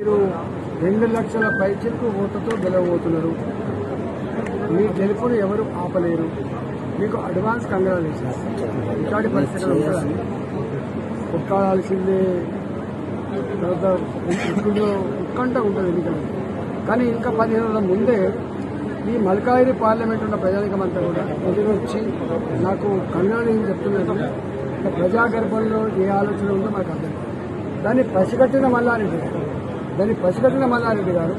మీరు రెండు లక్షల పైచెక్కు ఓట్లతో గెలవబోతున్నారు. మీ గెలుపును ఎవరు ఆపలేరు? మీకు అడ్వాన్స్ కంగ్రాచులేషన్స్ ఇట్లాంటి పరిస్థితులు ఉంటుందని కొట్లాడాల్సిందే. తర్వాత ఇప్పుడు ఉత్కంఠ ఉంటుంది ఎందుకంటే కానీ ఇంకా పదిహేను రోజుల ముందే ఈ మల్కాయిరి పార్లమెంట్ ఉన్న ప్రజానికం అంతా కూడా ఎదురు వచ్చి నాకు కంగ్రాచులేషన్ చెప్తున్నట్టు ప్రజాగర్భంలో ఏ ఆలోచన ఉందో మాకు అర్థం దాన్ని పసిగట్టిన మళ్ళా అని దాన్ని పసిగట్టిన మల్లారెడ్డి గారు.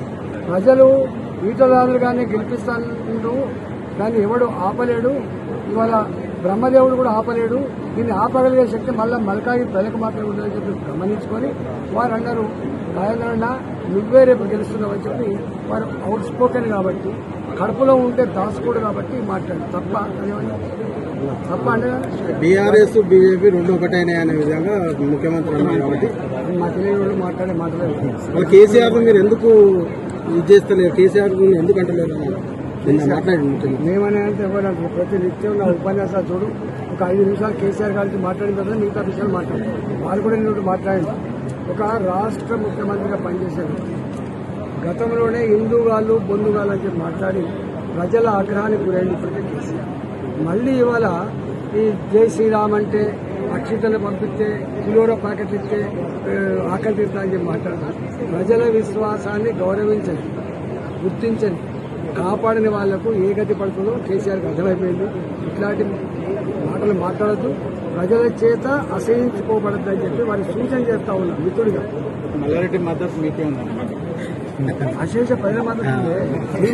ప్రజలు ఈటదారులుగానే గెలిపిస్తాను. దాన్ని ఎవడు ఆపలేడు. ఇవాళ బ్రహ్మదేవుడు కూడా ఆపలేడు. దీన్ని ఆపగలిగే శక్తి మళ్ళీ మలకాగి ప్రజలకు మాత్రమే ఉంటుందని చెప్పి గమనించుకొని వారు అన్నారు రాజేంద్రన్న నువ్వే రేపు గెలుస్తున్నావని చెప్పి వారు అవుట్ స్పోకెన్ కాబట్టి కడుపులో ఉంటే దాసుకోడు కాబట్టి మాట్లాడు తప్ప అదేమన్నా? తప్ప అంటే బీఆర్ఎస్ బీజేపీ రెండు ఒకటైనా అనే విధంగా ముఖ్యమంత్రి అన్నారు కాబట్టి. మా తెలియని వాళ్ళు మాట్లాడే మాట్లాడే కేసీఆర్ మీరు ఎందుకు ఇది చేస్తలేరు? కేసీఆర్ ఎందుకు అంటలేరు మేమనే ప్రతి నిత్యం నా ఉపన్యాసాలు చూడు. ఒక ఐదు నిమిషాలు కేసీఆర్ గారికి మాట్లాడిన తర్వాత మిగతా విషయాలు మాట్లాడు. వాళ్ళు కూడా నేను మాట్లాడింది ఒక రాష్ట్ర ముఖ్యమంత్రిగా వ్యక్తి గతంలోనే హిందూగాళ్ళు బొందుగాళ్ళు అని మాట్లాడి ప్రజల ఆగ్రహానికి గురైంది ఇప్పటికే కేసీఆర్. మళ్ళీ ఇవాళ ఈ జై శ్రీరామ్ అంటే అక్షితలు పంపిస్తే కిలోర ప్యాకెట్లు ఇస్తే ఆకలి తీరుతా అని చెప్పి మాట్లాడతారు ప్రజల విశ్వాసాన్ని గౌరవించండి గుర్తించండి. కాపాడిన వాళ్ళకు ఏ గతి పడుతుందో కేసీఆర్కి అర్థమైపోయింది ఇట్లాంటి మాటలు మాట్లాడద్దు ప్రజల చేత అసహించుకోబడద్దు అని చెప్పి వారి సూచన చేస్తా ఉన్నాం మిత్రుడిగా మల్లారెడ్డి మద్దతు మీకే ఉందన్నమాట అశేష ప్రజల మద్దతు. మీ?